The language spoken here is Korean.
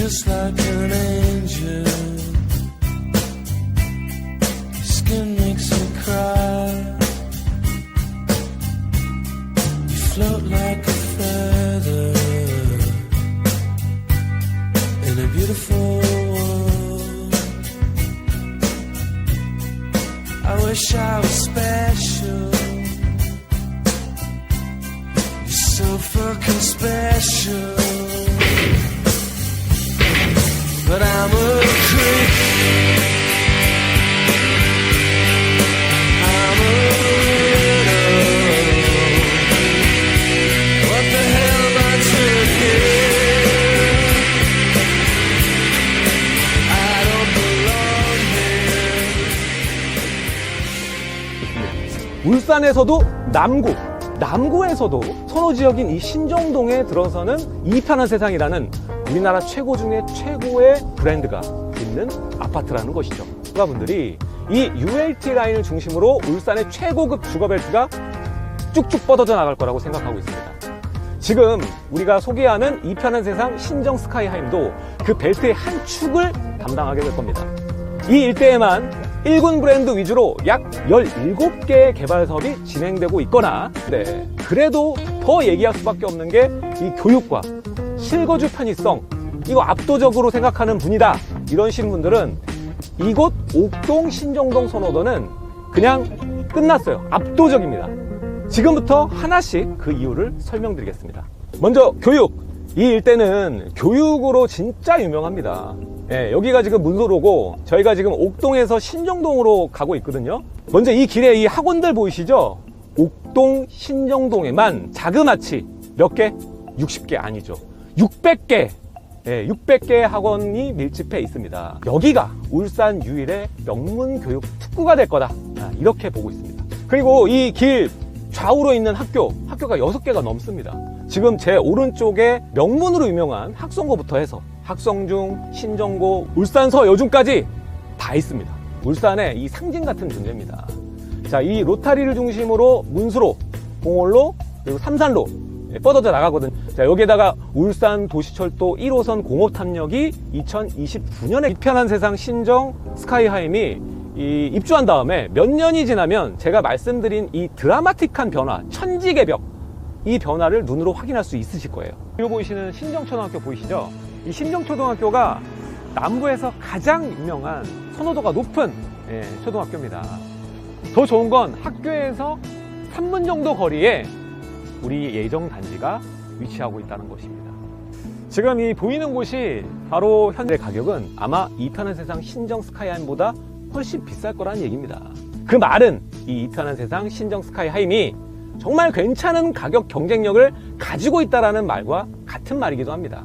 just like an angel. Skin makes me cry. You float like a feather in a beautiful world. I wish I was special. You're so fucking special. 울산에서도 남구, 남구에서도 선호 지역인 이 신정동에 들어서는 이 편한 세상이라는 우리나라 최고 중에 최고의 브랜드가 있는 아파트라는 것이죠. 여러분들이 이 ULT 라인을 중심으로 울산의 최고급 주거벨트가 쭉쭉 뻗어져 나갈 거라고 생각하고 있습니다. 지금 우리가 소개하는 이 편한 세상 신정 스카이하임도 그 벨트의 한 축을 담당하게 될 겁니다. 이 일대에만 1군 브랜드 위주로 약 17개의 개발 사업이 진행되고 있거나, 네, 그래도 더 얘기할 수밖에 없는 게 이 교육과 실거주 편의성, 이거 압도적으로 생각하는 분이다. 이러신 분들은 이곳 옥동 신정동 선호도는 그냥 끝났어요. 압도적입니다. 지금부터 하나씩 그 이유를 설명드리겠습니다. 먼저 교육. 이 일대는 교육으로 진짜 유명합니다. 예, 여기가 지금 문소로고 저희가 지금 옥동에서 신정동으로 가고 있거든요. 먼저 이 길에 이 학원들 보이시죠? 옥동 신정동에만 자그마치 몇 개? 60개 아니죠. 600개. 예, 600개 학원이 밀집해 있습니다. 여기가 울산 유일의 명문 교육 특구가 될 거다. 아, 이렇게 보고 있습니다. 그리고 이 길 좌우로 있는 학교, 학교가 6개가 넘습니다. 지금 제 오른쪽에 명문으로 유명한 학성고부터 해서 학성중, 신정고, 울산서 여중까지 다 있습니다. 울산의 이 상징 같은 존재입니다. 자, 이 로타리를 중심으로 문수로, 봉월로, 그리고 삼산로 예, 뻗어져 나가거든요. 자, 여기에다가 울산 도시철도 1호선 공업 탐력이 2029년에 편한 세상 신정 스카이하임이 이 입주한 다음에 몇 년이 지나면 제가 말씀드린 이 드라마틱한 변화, 천지개벽 이 변화를 눈으로 확인할 수 있으실 거예요. 여기 보이시는 신정초등학교 보이시죠? 이 신정초등학교가 남부에서 가장 유명한 선호도가 높은 예, 초등학교입니다. 더 좋은 건 학교에서 3분 정도 거리에 우리 예정 단지가 위치하고 있다는 것입니다. 지금 이 보이는 곳이 바로 현재 가격은 아마 이편한 세상 신정 스카이하임보다 훨씬 비쌀 거라는 얘기입니다. 그 말은 이 이편한 세상 신정 스카이하임이 정말 괜찮은 가격 경쟁력을 가지고 있다라는 말과 같은 말이기도 합니다.